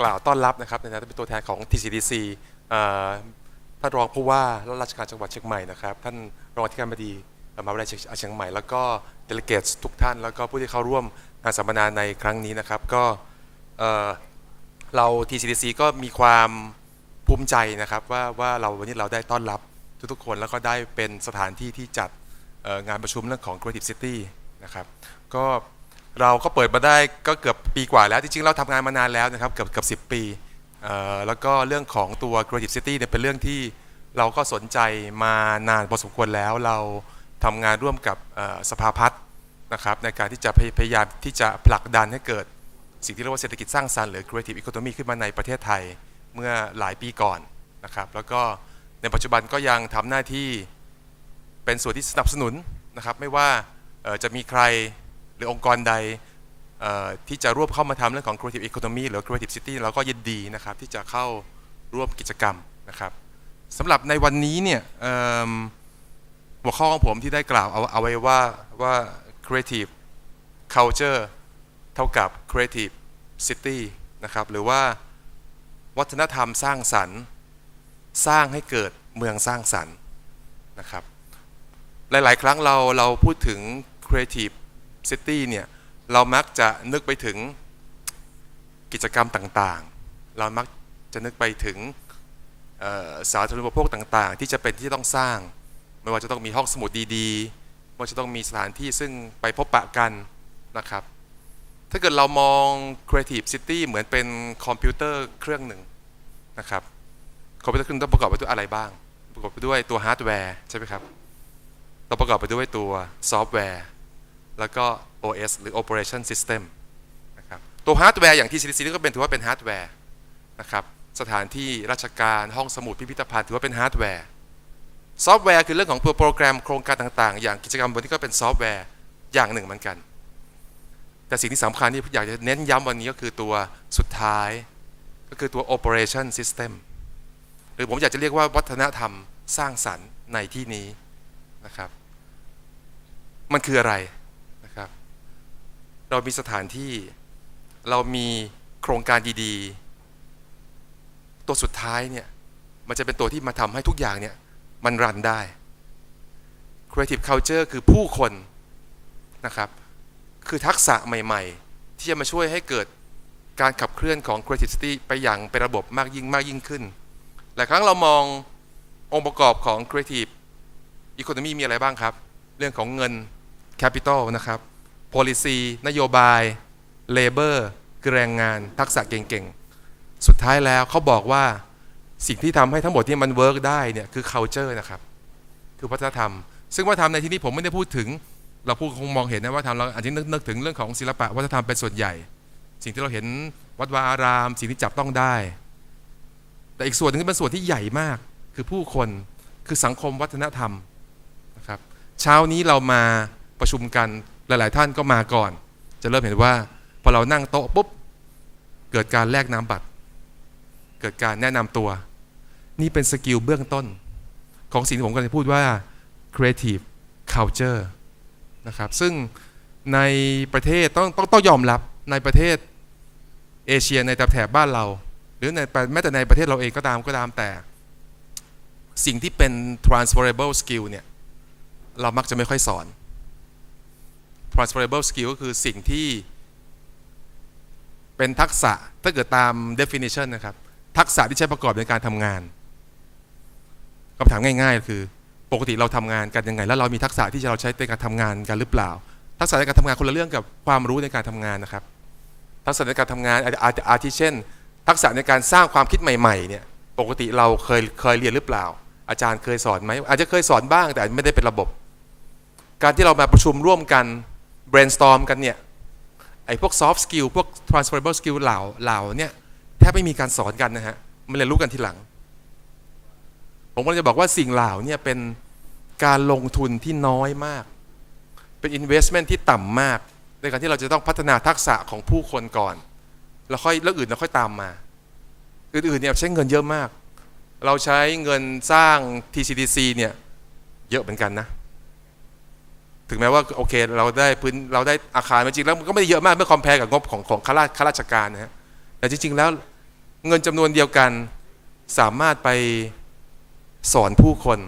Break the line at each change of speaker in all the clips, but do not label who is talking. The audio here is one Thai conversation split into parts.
กล่าวต้อนรับนะครับในฐานะเป็นตัวแทนของ TCDC ท่านรองผู้ว่าและราชการจังหวัดเชียงใหม่นะครับ ท่านรองอธิการบดีมหาวิทยาลัยเชียงใหม่ แล้วก็เดลิเกตทุกท่าน แล้วก็ผู้ที่เข้าร่วมงานสัมมนาในครั้งนี้นะครับ ก็เรา TCDC ก็มีความภูมิใจนะครับว่าว่าเราวันนี้เราได้ต้อนรับทุกๆคน แล้วก็ได้เป็นสถานที่ที่จัดงานประชุมเรื่องของ Creative City นะครับ ก็ เราก็เปิดมาได้ก็เกือบปีกว่าแล้ว จริงๆ เราทำงานมานานแล้วนะครับเกือบเกือบสิปีแล้วก็เรื่องของตัว Creative City เนี่ยเป็นเรื่องที่เราก็สนใจมานานพอสมควรแล้วเราทำงานร่วมกับสภาพัฒน์นะครับในการที่จะพยายามที่จะผลักดันให้เกิด สิ่งที่เรียกว่าเศรษฐกิจสร้างสรรค์หรือ Creative Economy ขึ้นมาในประเทศไทยเมื่อหลายปีก่อนนะครับแล้วก็ในปัจจุบันก็ยังทำหน้าที่เป็นส่วนที่สนับสนุนนะครับไม่ว่าจะมีใคร รือองค์กรใดที่จะร่วมเข้ามาทำเรื่องของ Creative Economy หรือ Creative City เราก็ยินดีนะครับที่จะเข้าร่วมกิจกรรมนะครับสำหรับในวันนี้เนี่ยหัวข้อของผมที่ได้กล่าวเอาเอาไว้ว่าว่า Creative Culture เท่ากับ Creative City นะครับหรือว่าวัฒนธรรมสร้างสรรค์ สร้างให้เกิดเมืองสร้างสรรค์นะครับหลาย ๆ ครั้งเราเราพูดถึง Creative City เนี่ยเรามักจะนึกไปถึงกิจกรรมต่างๆ เรามักจะนึกไปถึงสาธารณูปโภคต่างๆ ที่จะเป็นที่ต้องสร้าง ไม่ว่าจะต้องมีห้องสมุดดีๆไม่ว่าจะต้องมีสถานที่ซึ่งไปพบปะกันนะครับ ถ้าเกิดเรามอง Creative City เหมือนเป็นคอมพิวเตอร์เครื่องหนึ่งนะครับคอมพิวเตอร์เครื่องต้องประกอบไปด้วยอะไรบ้าง ประกอบไปด้วยตัวฮาร์ดแวร์ใช่ไหมครับเราประกอบไปด้วยตัวซอฟต์แวร์ แล้วก็ OS หรือ Operation System นะครับตัวฮาร์ดแวร์อย่างที่ CDC นี่ก็เป็นถือว่าเป็นฮาร์ดแวร์นะครับสถานที่ราชการห้องสมุดพิพิธภัณฑ์ถือว่าเป็นฮาร์ดแวร์ซอฟต์แวร์คือเรื่องของตัวโปรแกรมโครงการต่างๆ อย่างกิจกรรมวันนี้ก็เป็นซอฟต์แวร์อย่างหนึ่งเหมือนกัน แต่สิ่งที่สำคัญที่อยากจะเน้นย้ำวันนี้ก็คือตัวสุดท้าย ก็คือตัว Operation System หรือผมอยากจะเรียกว่าวัฒนธรรมสร้างสรรค์ในที่นี้นะครับ มันคืออะไร เรามีสถานที่ เรามีโครงการดีๆ ตัวสุดท้ายเนี่ย มันจะเป็นตัวที่มาทำให้ทุกอย่างเนี่ย มันรันได้ Creative Culture คือผู้คนนะครับ คือทักษะใหม่ๆ ที่จะมาช่วยให้เกิดการขับเคลื่อนของ Creativity ไปอย่างเป็นระบบมากยิ่งมากยิ่งขึ้น หลายครั้งเรามององค์ประกอบของ Creative อีโคโนมีมีอะไรบ้างครับ เรื่องของเงิน Capital นะครับ Policy นโยบาย Labor คือแรงงานทักษะเก่งๆ สุดท้ายแล้วเขาบอกว่าสิ่งที่ทำให้ทั้งหมดที่มันเวิร์กได้เนี่ยคือ culture นะครับ คือวัฒนธรรม ซึ่งวัฒนธรรมในที่นี้ผมไม่ได้พูดถึง เราพูดคงมองเห็นนะว่าทำเราอาจจะนึกถึงเรื่องของศิลปะวัฒนธรรมเป็นส่วนใหญ่ สิ่งที่เราเห็นวัดวาอาราม สิ่งที่จับต้องได้ แต่อีกส่วนหนึงเป็นส่วนที่ใหญ่มาก คือผู้คนคือสังคมวัฒนธรรมนะครับเช้านี้เรามาประชุมกัน หลาย ๆ ท่านก็มาก่อน จะเริ่มเห็นว่าพอเรานั่งโต๊ะปุ๊บเกิดการแลกนามบัตร เกิดการแนะนำตัว นี่เป็นสกิลเบื้องต้น ของสิ่งที่ผมกำลังพูดว่า creative culture นะครับซึ่งในประเทศต้องต้องต้องยอมรับในประเทศเอเชียในแถบบ้านเรา หรือในแม้แต่ในประเทศเราเองก็ตามก็ตามแต่ สิ่งที่เป็น transferable skill เนี่ย เรามักจะไม่ค่อยสอน transferable skill ก็คือสิ่งที่เป็นทักษะถ้าเกิดตาม definition นะครับ ทักษะที่ใช้ประกอบในการทำงานคำถามง่าย ๆ คือ ปกติเราทำงานกันยังไง แล้วเรามีทักษะที่เราใช้ในการทำงานกันหรือเปล่า ทักษะในการทำงานคนละเรื่องกับความรู้ในการทำงานนะครับ ทักษะในการทำงานอาจอาจอาทิเช่น ทักษะในการสร้างความคิดใหม่ๆเนี่ยปกติเราเคยเคยเรียนหรือเปล่า อาจารย์เคยสอนไหมอาจจะเคยสอนบ้างแต่ไม่ได้เป็นระบบ การที่เรามาประชุมร่วมกัน brainstorm กันเนี่ยไอ้พวก soft skill พวก transferable skill เหล่าเหล่าเนี่ยแทบไม่มีการสอนกันนะฮะมันเรียนรู้กันทีหลัง ผมก็จะบอกว่าสิ่งเหล่าเนี่ยเป็นการลงทุนที่น้อยมาก เป็น investment ที่ต่ำมาก ในการที่เราจะต้องพัฒนาทักษะของผู้คนก่อน แล้วค่อยเรื่องอื่นเราค่อยตามมา อื่นๆเนี่ยใช้เงินเยอะมาก เราใช้เงินสร้าง TCDC เนี่ยเยอะเหมือนกันนะ ถึงแม้ว่าโอเคเราได้พื้นเราได้อาคารจริงแล้วมันก็ไม่ได้เยอะมากเมื่อคอมเพลกับงบของของข้าราชข้าราชการนะฮะแต่จริง ๆ แล้วเงินจำนวนเดียวกันสามารถไปสอนผู้คน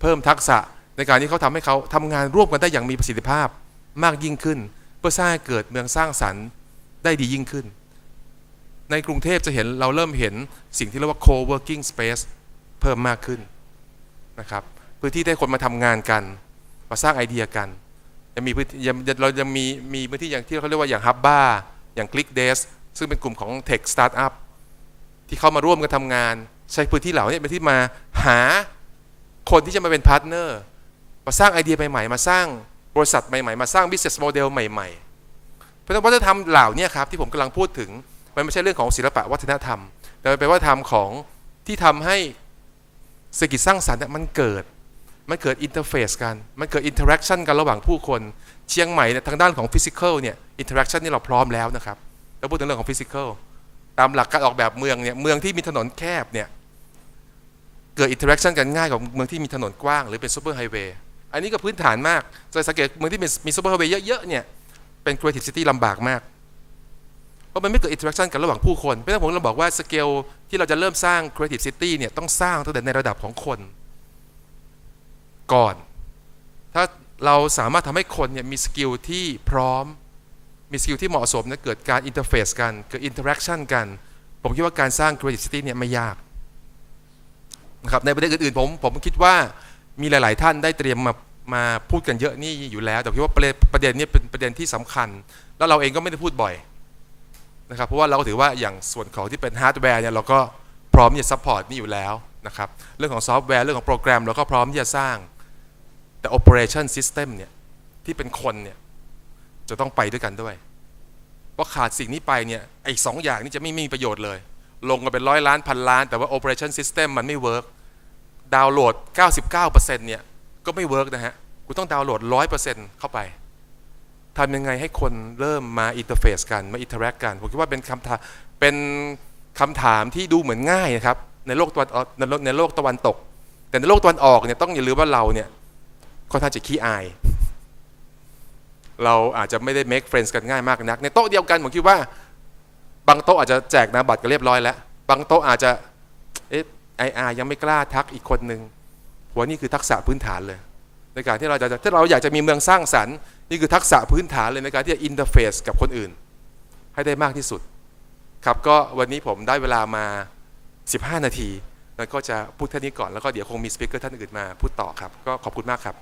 เพิ่มทักษะในการที่เขาทำให้เขาทำงานร่วมกันได้อย่างมีประสิทธิภาพมากยิ่งขึ้น เพื่อสร้างเกิดเมืองสร้างสรรค์ได้ดียิ่งขึ้น ในกรุงเทพจะเห็นเราเริ่มเห็นสิ่งที่เรียกว่า co-working space เพิ่มมากขึ้นนะครับพื้นที่ให้คนมาทำงานกัน มาสร้างไอเดียกันยังมีพื้นที่ยังเรายังมีมีพื้นที่อย่างที่เขาเรียกว่าอย่างฮับบ้าอย่าง Click Desk ซึ่งเป็นกลุ่มของ Tech Startup ที่เข้ามาร่วมกันทำงาน ใช้พื้นที่เหล่านี้เป็นที่มาหาคนที่จะมาเป็นพาร์ทเนอร์มาสร้างไอเดียใหม่ๆ มาสร้างบริษัทใหม่ๆ มาสร้าง business model ใหม่ๆ เพราะฉะนั้นวัฒนธรรมเหล่านี้ครับที่ผมกำลังพูดถึง มันไม่ใช่เรื่องของศิลปะวัฒนธรรม แต่เป็นวัฒนธรรมของที่ทำให้เศรษฐกิจสร้างสรรค์มันเกิด มันเกิดอินเทอร์เฟซกัน มันเกิดอินเทอร์แอคชั่นกันระหว่างผู้คน เชียงใหม่เนี่ยทางด้านของฟิสิกอลเนี่ยอินเทอร์แอคชั่นนี่เราพร้อมแล้วนะครับเราพูดถึงเรื่องของฟิสิกอลตามหลักการออกแบบเมืองเนี่ยเมืองที่มีถนนแคบเนี่ยเกิดอินเทอร์แอคชั่นกันง่ายกว่าเมืองที่มีถนนกว้างหรือเป็นซูเปอร์ไฮเวย์อันนี้ก็พื้นฐานมากจะสังเกตเมืองที่มีซูเปอร์ไฮเวย์เยอะๆเนี่ยเป็น creative city ลำบากมากเพราะมันไม่เกิดอินเทอร์แอคชั่นกันระหว่างผู้คนเพราะฉะนั้นผมเราบอกว่าสเกลที่เราจะเริ่มสร้าง Creative City เนี่ยต้องสร้างตั้งแต่ในระดับของคน ก่อน ถ้าเราสามารถทำให้คนเนี่ยมีสกิลที่พร้อม มีสกิลที่เหมาะสมเนี่ยเกิดการอินเทอร์เฟซกัน เกิดอินเทอร์แอคชั่นกัน ผมคิดว่าการสร้าง Creative City เนี่ยไม่ยากนะครับในประเด็นอื่นๆผมผมคิดว่ามีหลาย ๆ ท่านได้เตรียมมามาพูดกันเยอะนี่อยู่แล้ว แต่คิดว่าประเด็นประเด็นนี้เป็นประเด็นที่สำคัญ แล้วเราเองก็ไม่ได้พูดบ่อยนะครับเพราะว่าเราก็ถือว่าอย่างส่วนของที่เป็นฮาร์ดแวร์เนี่ยเราก็พร้อมที่จะซัพพอร์ตนี่อยู่แล้วนะครับเรื่องของซอฟต์แวร์เรื่องของโปรแกรมเราก็พร้อมที่จะสร้าง แต่ operation system เนี่ยที่เป็นคนเนี่ยจะต้องไปด้วยกันด้วย เพราะขาดสิ่งนี้ไปเนี่ยไอ้สองอย่างนี้จะไม่มีประโยชน์เลย ลงกันเป็นร้อยล้านพันล้าน แต่ว่า operation system มันไม่เวิร์กดาวน์โหลด 99%เนี่ยก็ไม่เวิร์กนะฮะคุณต้องดาวน์โหลด 100%เข้าไปทำยังไงให้คนเริ่มมาอินเทอร์เฟซกันมาอินเทอร์แอคกันผมคิดว่าเป็นคำถามเป็นคำถามที่ดูเหมือนง่ายนะครับในโลกตะวันในโลกตะวันตก แต่ในโลกตะวันออกเนี่ยต้องอย่าลืมว่าเราเนี่ย ค่อนข้างจะขี้อาย เราอาจจะไม่ได้ make friends กันง่ายมากนัก ในโต๊ะเดียวกันผมคิดว่า บางโต๊ะอาจจะแจกนาบัตรกันเรียบร้อยแล้ว บางโต๊ะอาจจะเอ๊ะไออายังไม่กล้าทักอีกคนนึงหัวนี่คือทักษะพื้นฐานเลย ในการที่เราจะถ้าเราอยากจะมีเมืองสร้างสรรค์นี่คือทักษะพื้นฐานเลยในการที่จะอินเทอร์เฟซกับคนอื่น ให้ได้มากที่สุด ครับก็วันนี้ผมได้เวลามา 15 นาที แล้วก็จะพูดแค่นี้ก่อนแล้วก็เดี๋ยวคงมีสปิเกอร์ท่านอื่นมาพูดต่อครับ ก็ขอบคุณมากครับ